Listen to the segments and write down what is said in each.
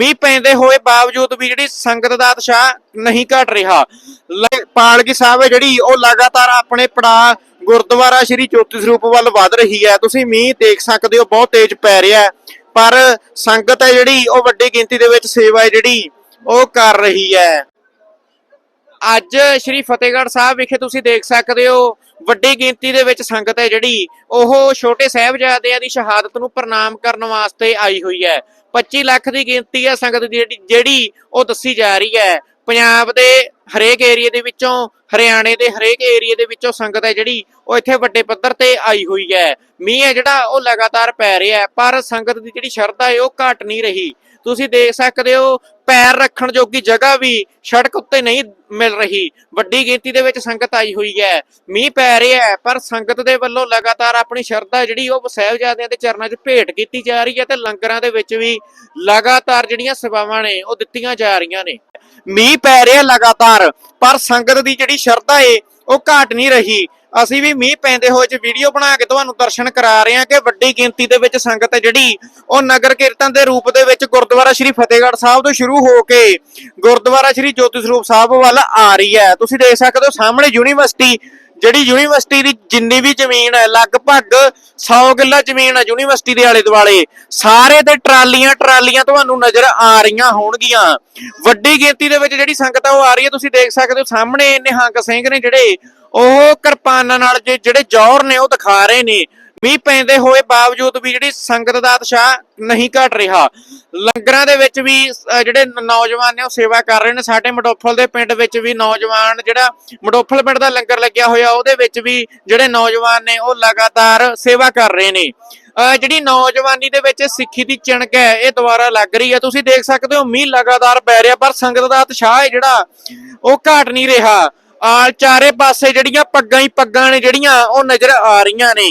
ਮੀਂਹ ਪੈਂਦੇ ਹੋਏ ਬਾਵਜੂਦ ਵੀ ਜਿਹੜੀ ਸੰਗਤ ਦਾ ਉਤਸ਼ਾਹ ਨਹੀਂ ਘਟ ਰਿਹਾ। ਪਾਲਕੀ ਸਾਹਿਬ ਹੈ ਜਿਹੜੀ ਉਹ ਲਗਾਤਾਰ ਆਪਣੇ ਪੜਾ ਗੁਰਦੁਆਰਾ ਸ਼੍ਰੀ ਜੋਤੀ ਸਰੂਪ ਵੱਲ ਵਧ ਰਹੀ ਹੈ। ਤੁਸੀਂ ਮੀਂਹ ਦੇਖ ਸਕਦੇ ਹੋ, ਬਹੁਤ ਤੇਜ਼ ਪੈ ਰਿਹਾ ਪਰ ਸੰਗਤ ਹੈ ਜਿਹੜੀ, ਉਹ ਵੱਡੀ ਗਿਣਤੀ ਦੇ ਵਿੱਚ ਸੇਵਾ ਜਿਹੜੀ, ਉਹ ਕਰ ਰਹੀ ਹੈ। ਅੱਜ ਸ਼੍ਰੀ ਫਤਿਹਗੜ੍ਹ ਸਾਹਿਬ ਵਿਖੇ ਤੁਸੀਂ ਦੇਖ ਸਕਦੇ ਹੋ, ਵੱਡੀ ਗਿਣਤੀ ਦੇ ਵਿੱਚ ਸੰਗਤ ਹੈ ਜਿਹੜੀ, ਉਹ ਛੋਟੇ ਸਾਹਿਬਜ਼ਾਦਿਆਂ ਦੀ ਸ਼ਹਾਦਤ ਨੂੰ ਪ੍ਰਣਾਮ ਕਰਨ ਵਾਸਤੇ ਆਈ ਹੋਈ ਹੈ। 25 ਲੱਖ ਦੀ ਗਿਣਤੀ ਹੈ ਸੰਗਤ ਦੀ ਜਿਹੜੀ- ਜਿਹੜੀ ਉਹ ਦੱਸੀ ਜਾ ਰਹੀ ਹੈ। ਪੰਜਾਬ ਦੇ ਹਰੇਕ ਏਰੀਏ ਦੇ ਵਿੱਚੋਂ ਹਰਿਆਣੇ ਦੇ ਹਰੇਕ ਏਰੀਏ ਦੇ ਵਿੱਚੋਂ ਸੰਗਤ ਹੈ ਜਿਹੜੀ, ਉਹ ਇੱਥੇ ਵੱਡੇ ਪੱਧਰ ਤੇ ਆਈ ਹੋਈ ਹੈ। ਮੀਂਹ ਹੈ ਜਿਹੜਾ, ਉਹ ਲਗਾਤਾਰ ਪੈ ਰਿਹਾ ਪਰ ਸੰਗਤ ਦੀ ਜਿਹੜੀ ਸ਼ਰਧਾ ਹੈ, ਉਹ ਘਟ ਨਹੀਂ ਰਹੀ। ਤੁਸੀਂ ਦੇਖ ਸਕਦੇ ਹੋ, ਪੈਰ ਰੱਖਣ ਜੋਗੀ ਜਗ੍ਹਾ ਵੀ ਸੜਕ ਉੱਤੇ ਨਹੀਂ ਮਿਲ ਰਹੀ। ਵੱਡੀ ਗਿਣਤੀ ਦੇ ਵਿੱਚ ਸੰਗਤ ਆਈ ਹੋਈ ਹੈ। ਮੀਂਹ ਪੈ ਰਿਹਾ ਹੈ, ਪਰ ਸੰਗਤ ਦੇ ਵੱਲੋਂ ਲਗਾਤਾਰ ਆਪਣੀ ਸ਼ਰਧਾ ਜਿਹੜੀ, ਉਹ ਸਾਹਿਬਜ਼ਾਦਿਆਂ ਦੇ ਚਰਨਾਂ 'ਚ ਭੇਟ ਕੀਤੀ ਜਾ ਰਹੀ ਹੈ ਤੇ ਲੰਗਰਾਂ ਦੇ ਵਿੱਚ ਵੀ ਲਗਾਤਾਰ ਜਿਹੜੀਆਂ ਸੇਵਾਵਾਂ ਨੇ, ਉਹ ਦਿੱਤੀਆਂ ਜਾ ਰਹੀਆਂ ਨੇ। ਮੀਂਹ ਪੈ ਰਿਹਾ ਲਗਾਤਾਰ, ਪਰ ਸੰਗਤ ਦੀ ਜਿਹੜੀ ਸ਼ਰਧਾ ਏ, ਉਹ ਘਟ ਨਹੀਂ ਰਹੀ। ਅਸੀਂ ਵੀ ਮੀਂਹ ਪੈਂਦੇ ਹੋਏ ਚ ਵੀਡੀਓ ਬਣਾ ਕੇ ਤੁਹਾਨੂੰ ਦਰਸ਼ਨ ਕਰਾ ਰਹੇ ਹਾਂ ਕਿ ਵੱਡੀ ਗਿਣਤੀ ਦੇ ਵਿੱਚ ਸੰਗਤ ਹੈ ਜਿਹੜੀ, ਉਹ ਨਗਰ ਕੀਰਤਨ ਦੇ ਰੂਪ ਦੇ ਵਿੱਚ ਗੁਰਦੁਆਰਾ ਸ਼੍ਰੀ ਫਤਿਹਗੜ੍ਹ ਸਾਹਿਬ ਤੋਂ ਸ਼ੁਰੂ ਹੋ ਕੇ ਗੁਰਦੁਆਰਾ ਸ਼੍ਰੀ ਜੋਤੀ ਸਰੂਪ ਸਾਹਿਬ ਵੱਲ ਆ ਰਹੀ ਹੈ। ਤੁਸੀਂ ਦੇਖ ਸਕਦੇ ਹੋ ਸਾਹਮਣੇ ਯੂਨੀਵਰਸਿਟੀ ਜਿਹੜੀ ਯੂਨੀਵਰਸਿਟੀ ਦੀ ਜਿੰਨੀ ਵੀ ਜ਼ਮੀਨ ਹੈ, ਲਗਭਗ 100 ਕਿੱਲਾ ਜ਼ਮੀਨ ਹੈ ਯੂਨੀਵਰਸਿਟੀ ਦੇ ਆਲੇ ਦੁਆਲੇ। ਸਾਰੇ ਤੇ ਟਰਾਲੀਆਂ ਟਰਾਲੀਆਂ ਤੁਹਾਨੂੰ ਨਜ਼ਰ ਆ ਰਹੀਆਂ ਹੋਣਗੀਆਂ। ਵੱਡੀ ਗਿਣਤੀ ਦੇ ਵਿੱਚ ਜਿਹੜੀ ਸੰਗਤ ਆ, ਉਹ ਆ ਰਹੀ ਹੈ, ਤੁਸੀਂ ਦੇਖ ਸਕਦੇ ਹੋ, ਸਾਹਮਣੇ ਨਿਹੰਗ ਸਿੰਘ ਨੇ ਜਿਹੜੇ, ਉਹ ਕਿਰਪਾਨਾਂ ਨਾਲ ਜਿਹੜੇ ਜੌਹਰ ਨੇ, ਉਹ ਦਿਖਾ ਰਹੇ ਨੇ। ਮੀਂਹ ਪੈਂਦੇ ਹੋਏ ਬਾਵਜੂਦ ਵੀ ਜਿਹੜੀ ਸੰਗਤ ਦਾ ਉਤਸ਼ਾਹ ਨਹੀਂ ਘਟ ਰਿਹਾ। ਲੰਗਰਾਂ ਦੇ ਵਿੱਚ ਵੀ ਜਿਹੜੇ ਨੌਜਵਾਨ ਨੇ ਉਹ ਸੇਵਾ ਕਰ ਰਹੇ ਨੇ। ਸਾਡੇ ਮਡੋਫਲ ਦੇ ਪਿੰਡ ਵਿੱਚ ਵੀ ਨੌਜਵਾਨ ਜਿਹੜਾ ਮਡੋਫਲ ਪਿੰਡ ਦਾ ਲੰਗਰ ਲੱਗਿਆ ਹੋਇਆ ਉਹਦੇ ਵਿੱਚ ਵੀ ਜਿਹੜੇ ਨੌਜਵਾਨ ਨੇ ਉਹ ਲਗਾਤਾਰ ਸੇਵਾ ਕਰ ਰਹੇ ਨੇ। ਅਹ, ਜਿਹੜੀ ਨੌਜਵਾਨੀ ਦੇ ਵਿੱਚ ਸਿੱਖੀ ਦੀ ਚਿਣਕ ਹੈ ਇਹ ਦੁਬਾਰਾ ਲੱਗ ਰਹੀ ਹੈ। ਤੁਸੀਂ ਦੇਖ ਸਕਦੇ ਹੋ ਮੀਂਹ ਲਗਾਤਾਰ ਪੈ ਰਿਹਾ ਪਰ ਸੰਗਤ ਦਾ ਉਤਸ਼ਾਹ ਹੈ ਜਿਹੜਾ ਉਹ ਘਟ ਨਹੀਂ ਰਿਹਾ। ਆ ਚਾਰੇ ਪਾਸੇ ਜਿਹੜੀਆਂ ਪੱਗਾਂ ਹੀ ਪੱਗਾਂ ਨੇ ਜਿਹੜੀਆਂ ਉਹ ਨਜ਼ਰ ਆ ਰਹੀਆਂ ਨੇ।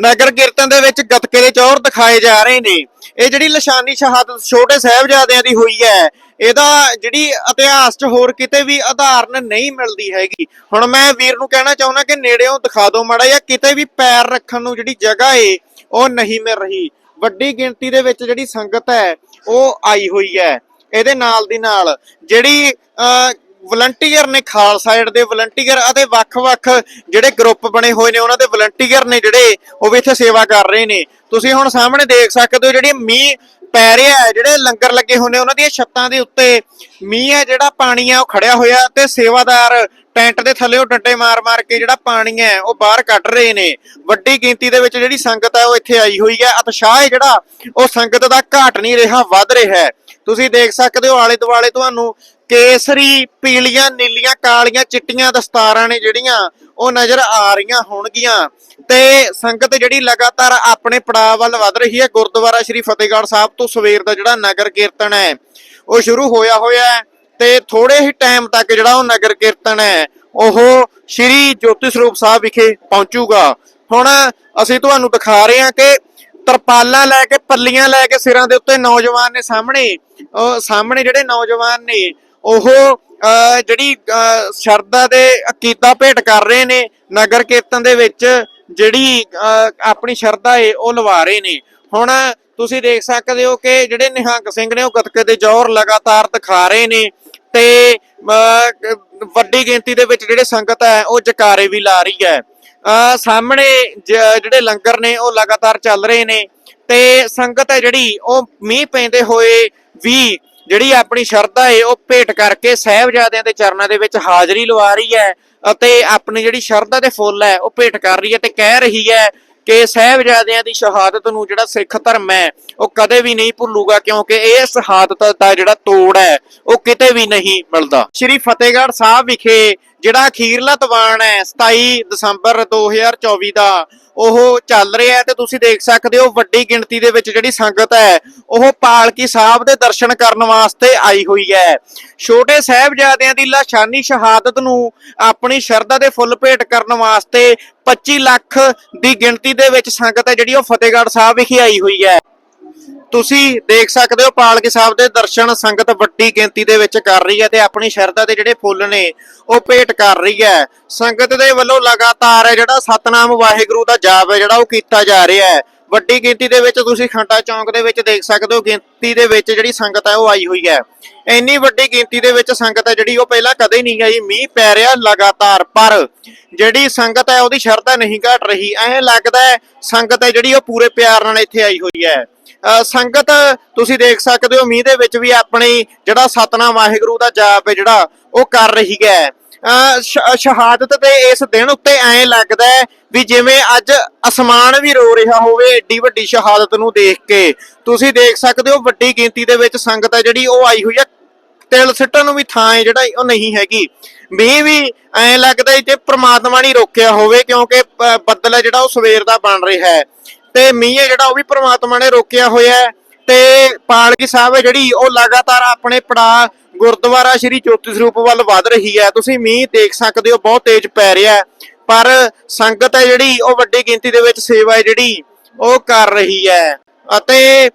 ਨਗਰ ਕੀਰਤਨ ਦੇ ਵਿੱਚ ਗੱਤਕੇ ਦੇ ਚੌਰ ਦਿਖਾਏ ਜਾ ਰਹੇ ਨੇ। ਇਹ ਜਿਹੜੀ ਨਿਸ਼ਾਨੀ ਸ਼ਹਾਦਤ ਛੋਟੇ ਸਾਹਿਬਜ਼ਾਦਿਆਂ ਦੀ ਹੋਈ ਹੈ ਇਹਦਾ ਜਿਹੜੀ ਇਤਿਹਾਸ 'ਚ ਹੋਰ ਕਿਤੇ ਵੀ ਆਧਾਰਨ ਨਹੀਂ ਮਿਲਦੀ ਹੈਗੀ। ਹੁਣ ਮੈਂ ਵੀਰ ਨੂੰ ਕਹਿਣਾ ਚਾਹੁੰਦਾ ਕਿ ਨੇੜਿਓਂ ਦਿਖਾ ਦਿਓ ਮਾੜਾ ਜਾਂ ਕਿਤੇ ਵੀ ਪੈਰ ਰੱਖਣ ਨੂੰ ਜਿਹੜੀ ਜਗ੍ਹਾ ਏ ਉਹ ਨਹੀਂ ਮਿਲ ਰਹੀ। ਵੱਡੀ ਗਿਣਤੀ ਦੇ ਵਿੱਚ ਜਿਹੜੀ ਸੰਗਤ ਹੈ ਉਹ ਆਈ ਹੋਈ ਹੈ। ਇਹਦੇ ਨਾਲ ਦੀ ਨਾਲ ਜਿਹੜੀ ਅਹ, ਵਲੰਟੀਅਰ ਨੇ ਖਾਲਸਾ ਏਡ ਦੇ ਵਲੰਟੀਅਰ ਅਤੇ ਵੱਖ-ਵੱਖ ਜਿਹੜੇ ਗਰੁੱਪ ਬਣੇ ਹੋਏ ਨੇ, ਉਹਨਾਂ ਦੇ ਵਲੰਟੀਅਰ ਨੇ ਜਿਹੜੇ ਉਹ ਵੀ ਇੱਥੇ ਸੇਵਾ ਕਰ ਰਹੇ ਨੇ। ਤੁਸੀਂ ਹੁਣ ਸਾਹਮਣੇ ਦੇਖ ਸਕਦੇ ਹੋ ਜਿਹੜੀ ਮੀਂਹ ਪੈ ਰਿਹਾ ਹੈ, ਜਿਹੜੇ ਲੰਗਰ ਲੱਗੇ ਹੋਏ ਨੇ, ਉਹਨਾਂ ਦੀਆਂ ਛੱਤਾਂ ਦੇ ਉੱਤੇ ਮੀਂਹ ਹੈ, ਜਿਹੜਾ ਪਾਣੀ ਹੈ ਉਹ ਖੜਿਆ ਹੋਇਆ ਤੇ ਸੇਵਾਦਾਰ ਟੈਂਟ ਦੇ ਥੱਲੇ ਉਹ ਡੰਡੇ ਮਾਰ-ਮਾਰ ਕੇ ਜਿਹੜਾ ਪਾਣੀ ਹੈ ਉਹ ਬਾਹਰ ਕੱਢ ਰਹੇ ਨੇ। ਵੱਡੀ ਗਿਣਤੀ ਦੇ ਵਿੱਚ ਜਿਹੜੀ ਸੰਗਤ ਹੈ ਉਹ ਇੱਥੇ ਆਈ ਹੋਈ ਹੈ। ਉਤਸ਼ਾਹ ਹੈ ਜਿਹੜਾ, ਉਹ ਸੰਗਤ ਦਾ ਘਾਟ ਨਹੀਂ ਰਿਹਾ, ਵੱਧ ਰਿਹਾ ਹੈ। ਤੁਸੀਂ ਦੇਖ ਸਕਦੇ ਹੋ ਆਲੇ ਦੁਆਲੇ ਤੁਹਾਨੂੰ ਕੇਸਰੀ, ਪੀਲੀਆਂ, ਨੀਲੀਆਂ, ਕਾਲੀਆਂ, ਚਿੱਟੀਆਂ ਦਸਤਾਰਾਂ ਨੇ ਜਿਹੜੀਆਂ ਉਹ ਨਜ਼ਰ ਆ ਰਹੀਆਂ ਹੋਣਗੀਆਂ। ਤੇ ਸੰਗਤ ਜਿਹੜੀ ਲਗਾਤਾਰ ਆਪਣੇ ਪੜਾਅ ਵੱਲ ਵੱਧ ਰਹੀ ਹੈ। ਗੁਰਦੁਆਰਾ ਸ਼੍ਰੀ ਫਤਿਹਗੜ੍ਹ ਸਾਹਿਬ ਤੋਂ ਸਵੇਰ ਦਾ ਜਿਹੜਾ ਨਗਰ ਕੀਰਤਨ ਹੈ, ਉਹ ਸ਼ੁਰੂ ਹੋਇਆ ਹੋਇਆ ਹੈ। ਤੇ ਥੋੜੇ ਹੀ ਟਾਈਮ ਤੱਕ ਜਿਹੜਾ ਉਹ ਨਗਰ ਕੀਰਤਨ ਹੈ ਉਹ ਸ਼੍ਰੀ ਜੋਤੀ ਸਰੂਪ ਸਾਹਿਬ ਵਿਖੇ ਪਹੁੰਚੂਗਾ। ਹੁਣ ਅਸੀਂ ਤੁਹਾਨੂੰ ਦਿਖਾ ਰਹੇ ਹਾਂ ਕਿ ਤਰਪਾਲਾਂ ਲੈ ਕੇ ਪੱਲੀਆਂ ਲੈ ਕੇ ਸਿਰਾਂ ਦੇ ਉੱਤੇ ਨੌਜਵਾਨ ਨੇ ਸਾਹਮਣੇ ਸਾਹਮਣੇ ਜਿਹੜੇ ਨੌਜਵਾਨ ਨੇ ਉਹ ਅਹ, ਜਿਹੜੀ ਅਹ, ਸ਼ਰਧਾ ਦੇ ਅਕੀਦਾ ਭੇਟ ਕਰ ਰਹੇ ਨੇ ਨਗਰ ਕੀਰਤਨ ਦੇ ਵਿੱਚ ਜਿਹੜੀ ਅਹ, ਆਪਣੀ ਸ਼ਰਧਾ ਏ ਉਹ ਲਵਾ ਰਹੇ ਨੇ। ਹੁਣ ਤੁਸੀਂ ਦੇਖ ਸਕਦੇ ਹੋ ਕਿ ਜਿਹੜੇ ਨਿਹੰਗ ਸਿੰਘ ਨੇ ਉਹ ਗਤਕੇ ਦੇ ਜ਼ੋਰ ਲਗਾਤਾਰ ਦਿਖਾ ਰਹੇ ਨੇ। ਤੇ ਅਹ, ਵੱਡੀ ਗਿਣਤੀ ਦੇ ਵਿੱਚ ਜਿਹੜੇ ਸੰਗਤ ਹੈ ਉਹ ਜਕਾਰੇ ਵੀ ਲਾ ਰਹੀ ਹੈ। ਅਹ, ਸਾਹਮਣੇ ਜਿਹੜੇ ਲੰਗਰ ਨੇ ਉਹ ਲਗਾਤਾਰ ਚੱਲ ਰਹੇ ਨੇ। ਤੇ ਸੰਗਤ ਹੈ ਜਿਹੜੀ ਉਹ ਮੀਂਹ ਪੈਂਦੇ ਹੋਏ ਵੀ ਜਿਹੜੀ ਆਪਣੀ ਸ਼ਰਧਾ ਹੈ ਉਹ ਭੇਟ ਕਰਕੇ ਸਾਹਿਬਜ਼ਾਦਿਆਂ ਦੇ ਚਰਨਾਂ ਦੇ ਵਿੱਚ ਹਾਜ਼ਰੀ ਲਵਾ ਰਹੀ ਹੈ ਅਤੇ ਆਪਣੀ ਜਿਹੜੀ ਸ਼ਰਧਾ ਦੇ ਫੁੱਲ ਹੈ ਉਹ ਭੇਟ ਕਰ ਰਹੀ ਹੈ ਤੇ ਕਹਿ ਰਹੀ ਹੈ ਕਿ ਸਾਹਿਬਜ਼ਾਦਿਆਂ ਦੀ ਸ਼ਹਾਦਤ ਨੂੰ ਜਿਹੜਾ ਸਿੱਖ ਧਰਮ ਹੈ, ਉਹ ਕਦੇ ਵੀ ਨਹੀਂ ਭੁੱਲੂਗਾ ਕਿਉਂਕਿ ਇਹ ਸ਼ਹਾਦਤ ਦਾ ਜਿਹੜਾ ਤੋੜ ਹੈ, ਉਹ ਕਿਤੇ ਵੀ ਨਹੀਂ ਮਿਲਦਾ। ਸ਼੍ਰੀ ਫਤਿਹਗੜ੍ਹ ਸਾਹਿਬ ਵਿਖੇ ਜਿਹੜਾ ਅਖੀਰਲਾ ਦੀਵਾਨ ਹੈ 27 ਦਸੰਬਰ 2024 ਦਾ ਉਹ ਚੱਲ ਰਿਹਾ ਹੈ ਤੇ ਤੁਸੀਂ ਦੇਖ ਸਕਦੇ ਹੋ ਵੱਡੀ ਗਿਣਤੀ ਦੇ ਵਿੱਚ ਜਿਹੜੀ ਸੰਗਤ ਹੈ, ਉਹ ਪਾਲਕੀ ਸਾਹਿਬ ਦੇ ਦਰਸ਼ਨ ਕਰਨ ਵਾਸਤੇ ਆਈ ਹੋਈ ਹੈ। ਛੋਟੇ ਸਾਹਿਬਜ਼ਾਦਿਆਂ ਦੀ ਲਾਸ਼ਾਨੀ ਸ਼ਹਾਦਤ ਨੂੰ ਆਪਣੀ ਸ਼ਰਧਾ ਦੇ ਫੁੱਲ ਭੇਟ ਕਰਨ ਵਾਸਤੇ 25 ਲੱਖ ਦੀ ਗਿਣਤੀ ਦੇ ਵਿੱਚ ਸੰਗਤ ਹੈ ਜਿਹੜੀ ਉਹ ਫਤਿਹਗੜ੍ਹ ਸਾਹਿਬ ਵਿਖੇ ਆਈ ਹੋਈ ਹੈ। ਤੁਸੀਂ ਦੇਖ ਸਕਦੇ ਹੋ ਪਾਲਕੀ ਸਾਹਿਬ ਦੇ ਦਰਸ਼ਨ ਸੰਗਤ ਵੱਡੀ ਗਿਣਤੀ ਦੇ ਵਿੱਚ ਕਰ ਰਹੀ ਹੈ ਤੇ ਆਪਣੀ ਸ਼ਰਧਾ ਦੇ ਜਿਹੜੇ ਫੁੱਲ ਨੇ ਉਹ ਭੇਟ ਕਰ ਰਹੀ ਹੈ। ਸੰਗਤ ਦੇ ਵੱਲੋਂ ਲਗਾਤਾਰ ਹੈ ਜਿਹੜਾ ਸਤਨਾਮ ਵਾਹਿਗੁਰੂ ਦਾ ਜਾਪ ਹੈ ਜਿਹੜਾ ਉਹ ਕੀਤਾ ਜਾ ਰਿਹਾ ਹੈ। ਵੱਡੀ ਗਿਣਤੀ ਦੇ ਵਿੱਚ ਤੁਸੀਂ ਖੰਡਾ ਚੌਂਕ ਦੇ ਵਿੱਚ ਦੇਖ ਸਕਦੇ ਹੋ ਗਿਣਤੀ ਦੇ ਵਿੱਚ ਜਿਹੜੀ ਸੰਗਤ ਹੈ ਉਹ ਆਈ ਹੋਈ ਹੈ। ਇੰਨੀ ਵੱਡੀ ਗਿਣਤੀ ਦੇ ਵਿੱਚ ਸੰਗਤ ਹੈ ਜਿਹੜੀ ਉਹ ਪਹਿਲਾਂ ਕਦੇ ਨਹੀਂ ਆਈ। ਮੀਂਹ ਪੈ ਰਿਹਾ ਲਗਾਤਾਰ ਪਰ ਜਿਹੜੀ ਸੰਗਤ ਹੈ ਉਹਦੀ ਸ਼ਰਧਾ ਨਹੀਂ ਘਟ ਰਹੀ। ਐਂ ਲੱਗਦਾ ਹੈ ਸੰਗਤ ਹੈ ਜਿਹੜੀ ਉਹ ਪੂਰੇ ਪਿਆਰ ਨਾਲ ਇੱਥੇ ਆਈ ਹੋਈ ਹੈ। ਅ, ਸੰਗਤ ਤੁਸੀਂ ਦੇਖ ਸਕਦੇ ਹੋ ਮੀਂਹ ਦੇ ਵਿੱਚ ਵੀ ਆਪਣੀ ਜਿਹੜਾ ਸਤਨਾਮ ਵਾਹਿਗੁਰੂ ਦਾ ਜਾਪ ਹੈ ਜਿਹੜਾ ਉਹ ਕਰ ਰਹੀ ਹੈ। ਸ਼ਹਾਦਤ ਤੇ ਇਸ ਦਿਨ ਉੱਤੇ ਐਂ ਲੱਗਦਾ ਹੈ ਵੀ ਜਿਵੇਂ ਅੱਜ ਅਸਮਾਨ ਵੀ ਰੋ ਰਿਹਾ ਹੋਵੇ ਏਡੀ ਵੱਡੀ ਸ਼ਹਾਦਤ ਨੂੰ ਦੇਖ ਕੇ। ਤੁਸੀਂ ਦੇਖ ਸਕਦੇ ਹੋ ਵੱਡੀ ਗਿਣਤੀ ਦੇ ਵਿੱਚ ਸੰਗਤ ਹੈ ਜਿਹੜੀ ਉਹ ਆਈ ਹੋਈ ਹੈ। ਤਿਲ ਸਿੱਟਣ ਨੂੰ ਵੀ ਥਾਂ ਹੈ ਜਿਹੜਾ ਉਹ ਨਹੀਂ ਹੈਗੀ। ਮੀਂਹ ਵੀ ਐਂ ਲੱਗਦਾ ਜੇ ਪ੍ਰਮਾਤਮਾ ਨੇ ਰੋਕਿਆ ਹੋਵੇ ਕਿਉਂਕਿ ਪ- ਬੱਦਲ ਹੈ ਜਿਹੜਾ ਉਹ ਸਵੇਰ ਦਾ ਬਣ ਰਿਹਾ ਹੈ। ਤੇ ਮੀਂਹ ਹੈ ਜਿਹੜਾ ਉਹ ਵੀ ਪ੍ਰਮਾਤਮਾ ਨੇ ਰੋਕਿਆ ਹੋਇਆ ਹੈ। ਤੇ ਪਾਲਕੀ ਸਾਹਿਬ ਹੈ ਜਿਹੜੀ ਉਹ ਲਗਾਤਾਰ ਆਪਣੇ ਪੜਾ ਗੁਰਦੁਆਰਾ ਸ਼੍ਰੀ ਜੋਤੀ ਸਰੂਪ ਵੱਲ ਵੱਧ ਰਹੀ ਹੈ। ਤੁਸੀਂ ਮੀਂਹ ਦੇਖ ਸਕਦੇ ਹੋ, ਬਹੁਤ ਤੇਜ਼ ਪੈ ਰਿਹਾ ਹੈ। ਪਰ ਸੰਗਤ ਹੈ ਜਿਹੜੀ, ਉਹ ਵੱਡੀ ਗਿਣਤੀ ਦੇ ਵਿੱਚ ਸੇਵਾ ਹੈ ਜਿਹੜੀ, ਉਹ ਕਰ ਰਹੀ ਹੈ। ਅਤੇ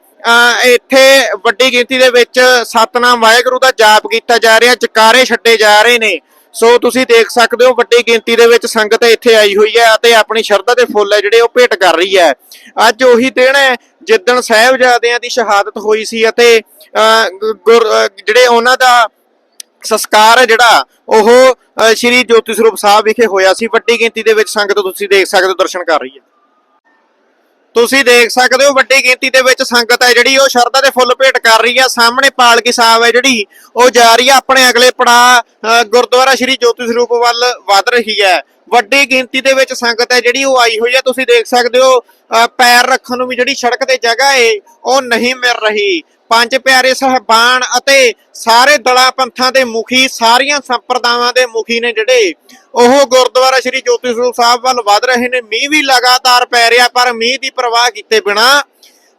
ਇੱਥੇ ਵੱਡੀ ਗਿਣਤੀ ਦੇ ਵਿੱਚ ਸਤਨਾਮ ਵਾਹਿਗੁਰੂ ਦਾ ਜਾਪ ਕੀਤਾ ਜਾ ਰਿਹਾ, ਚਕਾਰੇ ਛੱਡੇ ਜਾ ਰਹੇ ਨੇ। ਸੋ ਤੁਸੀਂ ਦੇਖ ਸਕਦੇ ਹੋ, ਵੱਡੀ ਗਿਣਤੀ ਦੇ ਵਿੱਚ ਸੰਗਤ ਇੱਥੇ ਆਈ ਹੋਈ ਹੈ ਅਤੇ ਆਪਣੀ ਸ਼ਰਧਾ ਦੇ ਫੁੱਲ ਹੈ ਜਿਹੜੇ, ਉਹ ਭੇਟ ਕਰ ਰਹੀ ਹੈ। ਅੱਜ ਉਹੀ ਦਿਨ ਹੈ ਜਿੱਦਣ ਸਾਹਿਬਜ਼ਾਦਿਆਂ ਦੀ ਸ਼ਹਾਦਤ ਹੋਈ ਸੀ ਅਤੇ ਜਿਹੜੇ ਉਹਨਾਂ ਦਾ ਸੰਸਕਾਰ ਹੈ ਜਿਹੜਾ ਉਹ ਸ਼੍ਰੀ ਜੋਤੀ ਸਰੂਪ ਸਾਹਿਬ ਵਿਖੇ ਹੋਇਆ ਸੀ। ਵੱਡੀ ਗਿਣਤੀ ਦੇ ਵਿੱਚ ਸੰਗਤ ਤੁਸੀਂ ਦੇਖ ਸਕਦੇ ਹੋ ਦਰਸ਼ਨ ਕਰ ਰਹੀ ਹੈ। ਤੁਸੀਂ ਦੇਖ ਸਕਦੇ ਹੋ ਵੱਡੀ ਗਿਣਤੀ ਦੇ ਵਿੱਚ ਸੰਗਤ ਹੈ ਜਿਹੜੀ ਉਹ ਸ਼ਰਧਾ ਦੇ ਫੁੱਲ ਭੇਟ ਕਰ ਰਹੀ ਹੈ। ਸਾਹਮਣੇ ਪਾਲਕੀ ਸਾਹਿਬ ਹੈ ਜਿਹੜੀ ਉਹ ਜਾ ਰਹੀ ਹੈ। ਆਪਣੇ ਅਗਲੇ ਪੜਾ ਗੁਰਦੁਆਰਾ ਸ਼੍ਰੀ ਜੋਤੀ ਸਰੂਪ ਵੱਲ ਵਧ ਰਹੀ ਹੈ। ਵੱਡੀ ਗਿਣਤੀ ਦੇ ਵਿੱਚ ਸੰਗਤ ਹੈ ਜਿਹੜੀ ਉਹ ਆਈ ਹੋਈ ਹੈ। ਤੁਸੀਂ ਦੇਖ ਸਕਦੇ ਹੋ ਅਹ, ਪੈਰ ਰੱਖਣ ਨੂੰ ਵੀ ਜਿਹੜੀ ਸੜਕ ਤੇ ਜਗ੍ਹਾ ਏ ਉਹ ਨਹੀਂ ਮਿਲ ਰਹੀ। ਪੰਜ ਪਿਆਰੇ ਸਹਿਬਾਨ ਅਤੇ ਸਾਰੇ ਦਲਾਂ ਪੰਥਾਂ ਦੇ ਮੁਖੀ ਸਾਰੀਆਂ ਸੰਪਰਦਾਵਾਂ ਦੇ ਮੁਖੀ ਨੇ ਜਿਹੜੇ ਉਹ ਗੁਰਦੁਆਰਾ ਸ਼੍ਰੀ ਜੋਤੀ ਸਰੂਪ ਸਾਹਿਬ ਵੱਲ ਵਧ ਰਹੇ ਨੇ। ਮੀਂਹ ਵੀ ਲਗਾਤਾਰ ਪੈ ਰਿਹਾ ਪਰ ਮੀਂਹ ਦੀ ਪਰਵਾਹ ਕੀਤੇ ਬਿਨਾ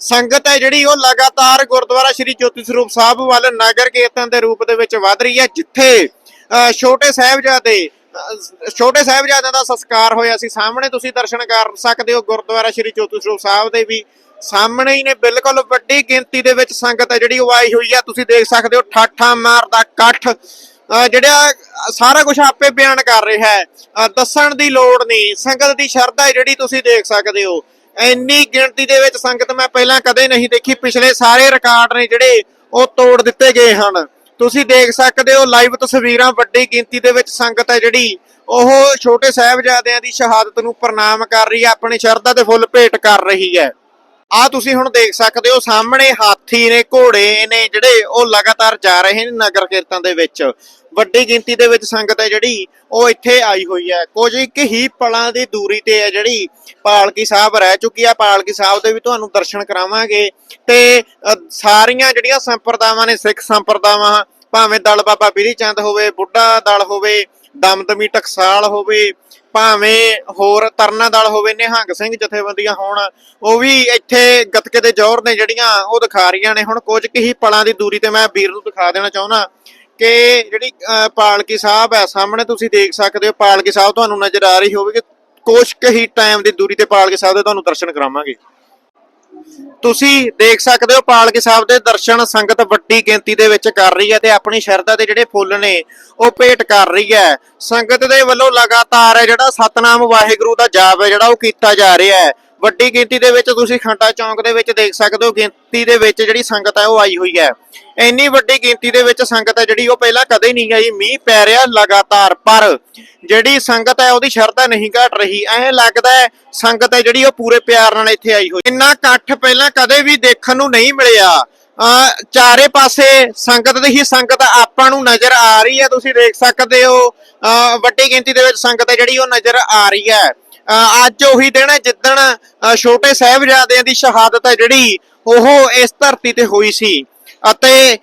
ਸੰਗਤ ਹੈ ਜਿਹੜੀ ਉਹ ਲਗਾਤਾਰ ਗੁਰਦੁਆਰਾ ਸ਼੍ਰੀ ਜੋਤੀ ਸਰੂਪ ਸਾਹਿਬ ਵੱਲ ਨਗਰ ਕੀਰਤਨ ਦੇ ਰੂਪ ਦੇ ਵਿੱਚ ਵਧ ਰਹੀ ਹੈ ਜਿੱਥੇ ਅਹ, ਛੋਟੇ ਸਾਹਿਬਜ਼ਾਦੇ ਛੋਟੇ ਸਾਹਿਬਜ਼ਾਦਿਆਂ ਦਾ ਸੰਸਕਾਰ ਹੋਇਆ ਸੀ। ਸਾਹਮਣੇ ਤੁਸੀਂ ਦਰਸ਼ਨ ਕਰ ਸਕਦੇ ਹੋ ਗੁਰਦੁਆਰਾ ਸ਼੍ਰੀ ਜੋਤੀ ਸਰੂਪ ਸਾਹਿਬ ਦੇ ਵੀ ਸਾਹਮਣੇ ਹੀ ਨੇ, ਬਿਲਕੁਲ ਵੱਡੀ ਗਿਣਤੀ ਦੇ ਵਿੱਚ ਸੰਗਤ ਹੈ ਜਿਹੜੀ ਉਹ ਆਈ ਹੋਈ ਹੈ ਤੁਸੀਂ ਦੇਖ ਸਕਦੇ ਹੋ, ਠਾਠਾ ਮਾਰਦਾ ਇਕੱਠ। ਅਹ ਜਿਹੜਾ ਸਾਰਾ ਕੁਝ ਆਪੇ ਬਿਆਨ ਕਰ ਰਿਹਾ ਹੈ। ਦੱਸਣ ਦੀ ਲੋੜ ਨਹੀਂ। ਸੰਗਤ ਦੀ ਸ਼ਰਧਾ ਜਿਹੜੀ ਤੁਸੀਂ ਦੇਖ ਸਕਦੇ ਹੋ। ਇੰਨੀ ਗਿਣਤੀ ਦੇ ਵਿੱਚ ਸੰਗਤ ਮੈਂ ਪਹਿਲਾਂ ਕਦੇ ਨਹੀਂ ਦੇਖੀ। ਪਿਛਲੇ ਸਾਰੇ ਰਿਕਾਰਡ ਨੇ ਜਿਹੜੇ ਉਹ ਤੋੜ ਦਿੱਤੇ ਗਏ ਹਨ। ਤੁਸੀਂ ਦੇਖ ਸਕਦੇ ਹੋ, ਲਾਈਵ ਤਸਵੀਰਾਂ ਵੱਡੀ ਗਿਣਤੀ ਦੇ ਵਿੱਚ ਸੰਗਤ ਹੈ ਜਿਹੜੀ ਉਹ ਛੋਟੇ ਸਾਹਿਬਜ਼ਾਦਿਆਂ ਦੀ ਸ਼ਹਾਦਤ ਨੂੰ ਪ੍ਰਣਾਮ ਕਰ ਰਹੀ ਹੈ, ਆਪਣੀ ਸ਼ਰਧਾ ਦੇ ਫੁੱਲ ਭੇਟ ਕਰ ਰਹੀ ਹੈ। ਆ ਤੁਸੀਂ ਹੁਣ ਦੇਖ ਸਕਦੇ ਹੋ ਸਾਹਮਣੇ ਹਾਥੀ ਨੇ ਘੋੜੇ ਨੇ ਜਿਹੜੇ ਉਹ ਲਗਾਤਾਰ ਜਾ ਰਹੇ ਨੇ ਨਗਰ ਕੀਰਤਨ ਦੇ ਵਿੱਚ। ਵੱਡੀ ਗਿਣਤੀ ਦੇ ਵਿੱਚ ਸੰਗਤ ਹੈ ਜਿਹੜੀ ਉਹ ਇੱਥੇ ਆਈ ਹੋਈ ਹੈ। ਕੁਝ ਇੱਕ ਹੀ ਪਲਾਂ ਦੀ ਦੂਰੀ ਤੇ ਹੈ ਜਿਹੜੀ ਪਾਲਕੀ ਸਾਹਿਬ ਰਹਿ ਚੁੱਕੀ ਆ। ਪਾਲਕੀ ਸਾਹਿਬ ਦੇ ਵੀ ਤੁਹਾਨੂੰ ਦਰਸ਼ਨ ਕਰਾਵਾਂਗੇ। ਤੇ ਅ, ਸਾਰੀਆਂ ਜਿਹੜੀਆਂ ਸੰਪਰਦਾਵਾਂ ਨੇ ਸਿੱਖ ਸੰਪਰਦਾਵਾਂ ਭਾਵੇਂ ਦਲ ਬਾਬਾ ਬਿਰੀ ਚੰਦ ਹੋਵੇ ਬੁੱਢਾ ਦਲ ਹੋਵੇ ਦਮਦਮੀ ਟਕਸਾਲ ਹੋਵੇ ਭਾਵੇਂ ਹੋਰ ਤਰਨਾ ਦਲ ਹੋਵੇ ਨਿਹੰਗ ਸਿੰਘ ਜਥੇਬੰਦੀਆਂ ਹੋਣ ਉਹ ਵੀ ਇੱਥੇ ਗੱਤਕੇ ਦੇ ਜ਼ੋਰ ਨੇ ਜਿਹੜੀਆਂ ਉਹ ਦਿਖਾ ਰਹੀਆਂ ਨੇ। ਹੁਣ ਕੁਝ ਕੁ ਹੀ ਪਲਾਂ ਦੀ ਦੂਰੀ ਤੇ ਮੈਂ ਵੀਰ ਨੂੰ ਦਿਖਾ ਦੇਣਾ ਚਾਹੁੰਦਾ ਕਿ ਜਿਹੜੀ ਅਹ, ਪਾਲਕੀ ਸਾਹਿਬ ਹੈ ਸਾਹਮਣੇ ਤੁਸੀਂ ਦੇਖ ਸਕਦੇ ਹੋ ਪਾਲਕੀ ਸਾਹਿਬ ਤੁਹਾਨੂੰ ਨਜ਼ਰ ਆ ਰਹੀ ਹੋਵੇਗੀ। ਕੁਝ ਕੁ ਹੀ ਟਾਈਮ ਦੀ ਦੂਰੀ ਤੇ ਪਾਲਕੀ ਸਾਹਿਬ ਦੇ ਤੁਹਾਨੂੰ ਦਰਸ਼ਨ ਕਰਾਵਾਂਗੇ। ਤੁਸੀਂ ਦੇਖ ਸਕਦੇ ਹੋ ਪਾਲਕੀ ਸਾਹਿਬ ਦੇ ਦਰਸ਼ਨ ਸੰਗਤ ਵੱਡੀ ਗਿਣਤੀ ਦੇ ਵਿੱਚ ਕਰ ਰਹੀ ਹੈ ਤੇ ਆਪਣੀ ਸ਼ਰਧਾ ਦੇ ਜਿਹੜੇ ਫੁੱਲ ਨੇ, ਉਹ ਭੇਟ ਕਰ ਰਹੀ ਹੈ। ਸੰਗਤ ਦੇ ਵੱਲੋਂ ਲਗਾਤਾਰ ਜਿਹੜਾ ਸਤਨਾਮ ਵਾਹਿਗੁਰੂ ਦਾ ਜਾਪ ਹੈ ਜਿਹੜਾ ਉਹ ਕੀਤਾ ਜਾ ਰਿਹਾ ਹੈ। ਵੱਡੀ ਗਿਣਤੀ ਦੇ ਵਿੱਚ ਤੁਸੀਂ ਖੰਡਾ ਚੌਂਕ ਦੇ ਵਿੱਚ ਦੇਖ ਸਕਦੇ ਹੋ, ਗਿਣਤੀ ਦੇ ਵਿੱਚ ਜਿਹੜੀ ਸੰਗਤ ਹੈ ਉਹ ਆਈ ਹੋਈ ਹੈ। ਇੰਨੀ ਵੱਡੀ ਗਿਣਤੀ ਦੇ ਵਿੱਚ ਸੰਗਤ ਹੈ ਜਿਹੜੀ, ਉਹ ਪਹਿਲਾਂ ਕਦੇ ਨਹੀਂ ਆਈ, ਮੀਂਹ ਪੈ ਰਿਹਾ ਲਗਾਤਾਰ, ਪਰ ਜਿਹੜੀ ਸੰਗਤ ਹੈ ਉਹਦੀ ਸ਼ਰਧਾ ਨਹੀਂ ਘਟ ਰਹੀ। ਐਂ ਲੱਗਦਾ ਹੈ ਸੰਗਤ ਹੈ ਜਿਹੜੀ, ਉਹ ਪੂਰੇ ਪਿਆਰ ਨਾਲ ਇੱਥੇ ਆਈ ਹੋਈ। ਇੰਨਾ ਇਕੱਠ ਪਹਿਲਾਂ ਕਦੇ ਵੀ ਦੇਖਣ ਨੂੰ ਨਹੀਂ ਮਿਲਿਆ। ਅਹ ਚਾਰੇ ਪਾਸੇ ਸੰਗਤ ਦੀ ਹੀ ਸੰਗਤ ਆਪਾਂ ਨੂੰ ਨਜ਼ਰ ਆ ਰਹੀ ਹੈ, ਤੁਸੀਂ ਦੇਖ ਸਕਦੇ ਹੋ। ਅਹ ਵੱਡੀ ਗਿਣਤੀ ਦੇ ਵਿੱਚ ਸੰਗਤ ਹੈ ਜਿਹੜੀ, ਉਹ ਨਜ਼ਰ ਆ ਰਹੀ ਹੈ। ਅੱਜ ਉਹੀ ਦਿਨ ਹੈ ਜਿੱਦਣ ਛੋਟੇ ਸਾਹਿਬਜ਼ਾਦਿਆਂ ਦੀ ਸ਼ਹਾਦਤ ਹੈ ਜਿਹੜੀ ਉਹ ਇਸ ਧਰਤੀ ਤੇ ਹੋਈ ਸੀ। ਅਤੇ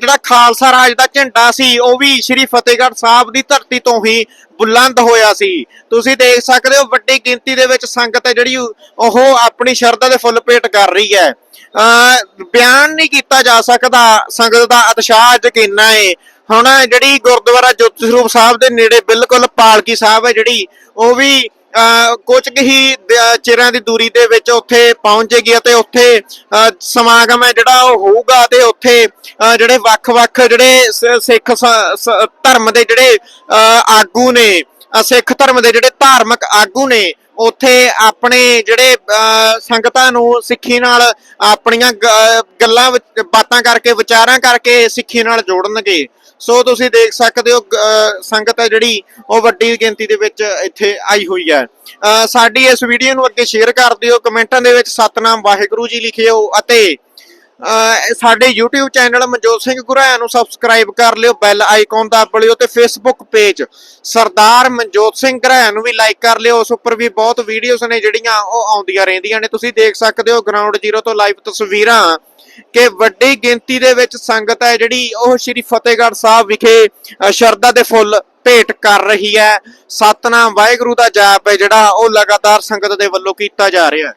ਜਿਹੜਾ ਖਾਲਸਾ ਰਾਜ ਦਾ ਝੰਡਾ ਸੀ, ਉਹ ਵੀ ਸ੍ਰੀ ਫਤਿਹਗੜ੍ਹ ਸਾਹਿਬ ਦੀ ਧਰਤੀ ਤੋਂ ਹੀ ਬੁਲੰਦ ਹੋਇਆ ਸੀ। ਤੁਸੀਂ ਦੇਖ ਸਕਦੇ ਹੋ ਵੱਡੀ ਗਿਣਤੀ ਦੇ ਵਿੱਚ ਸੰਗਤ ਹੈ ਜਿਹੜੀ ਉਹ ਆਪਣੀ ਸ਼ਰਧਾ ਦੇ ਫੁੱਲ ਭੇਟ ਕਰ ਰਹੀ ਹੈ। ਅਹ ਬਿਆਨ ਨਹੀਂ ਕੀਤਾ ਜਾ ਸਕਦਾ, ਸੰਗਤ ਦਾ ਉਤਸ਼ਾਹ ਅੱਜ ਕਿੰਨਾ ਹੈ। ਹੁਣ ਜਿਹੜੀ ਗੁਰਦੁਆਰਾ ਜੋਤੀ ਸਰੂਪ ਸਾਹਿਬ ਦੇ ਨੇੜੇ ਬਿਲਕੁਲ ਪਾਲਕੀ ਸਾਹਿਬ ਹੈ ਜਿਹੜੀ, ਉਹ ਵੀ ਕੁਝ ਕੁ ਹੀ ਚਿਰਾਂ ਦੀ ਦੂਰੀ ਦੇ ਵਿੱਚ ਉੱਥੇ ਪਹੁੰਚੇਗੀ ਅਤੇ ਉੱਥੇ ਸਮਾਗਮ ਹੈ ਜਿਹੜਾ ਉਹ ਹੋਊਗਾ ਤੇ ਉੱਥੇ ਜਿਹੜੇ ਵੱਖ-ਵੱਖ ਜਿਹੜੇ ਸਿੱਖ ਧਰਮ ਦੇ ਜਿਹੜੇ ਅਹ ਆਗੂ ਨੇ ਸਿੱਖ ਧਰਮ ਦੇ ਜਿਹੜੇ ਧਾਰਮਿਕ ਆਗੂ ਨੇ ਉੱਥੇ ਆਪਣੇ ਜਿਹੜੇ ਅਹ, ਸੰਗਤਾਂ ਨੂੰ ਸਿੱਖੀ ਨਾਲ ਆਪਣੀਆਂ ਗੱਲਾਂ ਬਾਤਾਂ ਕਰਕੇ ਵਿਚਾਰਾਂ ਕਰਕੇ ਸਿੱਖੀ ਨਾਲ ਜੋੜਨਗੇ। ਸੋ ਤੁਸੀਂ ਦੇਖ ਸਕਦੇ ਹੋ ਅਹ, ਸੰਗਤ ਹੈ ਜਿਹੜੀ ਉਹ ਵੱਡੀ ਗਿਣਤੀ ਦੇ ਵਿੱਚ ਇੱਥੇ ਆਈ ਹੋਈ ਹੈ। ਅਹ, ਸਾਡੀ ਇਸ ਵੀਡੀਓ ਨੂੰ ਅੱਗੇ ਸ਼ੇਅਰ ਕਰ ਦਿਓ ਕਮੈਂਟਾਂ ਦੇ ਵਿੱਚ ਸਤਨਾਮ ਵਾਹਿਗੁਰੂ ਜੀ ਲਿਖਿਓ ਅਤੇ ਸਾਡੇ YouTube ਚੈਨਲ ਮਨਜੋਤ ਸਿੰਘ ਗੁਰਾਇਆ ਨੂੰ ਸਬਸਕ੍ਰਾਈਬ ਕਰ ਲਿਓ ਬੈਲ ਆਈਕਨ ਦਬ ਲਿਓ ਤੇ Facebook ਪੇਜ ਸਰਦਾਰ ਮਨਜੋਤ ਸਿੰਘ ਗੁਰਾਇਆ ਨੂੰ ਵੀ ਲਾਈਕ ਕਰ ਲਿਓ। ਉਸ ਉੱਪਰ ਵੀ ਬਹੁਤ ਵੀਡੀਓਜ਼ ਨੇ ਜਿਹੜੀਆਂ ਉਹ ਆਉਂਦੀਆਂ ਰਹਿੰਦੀਆਂ ਨੇ। ਤੁਸੀਂ ਦੇਖ ਸਕਦੇ ਹੋ ਗਰਾਊਂਡ ਜ਼ੀਰੋ ਤੋਂ ਲਾਈਵ ਤਸਵੀਰਾਂ ਕਿ ਵੱਡੀ ਗਿਣਤੀ ਦੇ ਵਿੱਚ ਸੰਗਤ ਹੈ ਜਿਹੜੀ ਉਹ ਸ਼੍ਰੀ ਫਤਿਹਗੜ੍ਹ ਸਾਹਿਬ ਵਿਖੇ ਅ, ਸ਼ਰਧਾ ਦੇ ਫੁੱਲ ਭੇਟ ਕਰ ਰਹੀ ਹੈ। ਸਤਨਾਮ ਵਾਹਿਗੁਰੂ ਦਾ ਜਾਪ ਹੈ ਜਿਹੜਾ ਉਹ ਲਗਾਤਾਰ ਸੰਗਤ ਦੇ ਵੱਲੋਂ ਕੀਤਾ ਜਾ ਰਿਹਾ ਹੈ।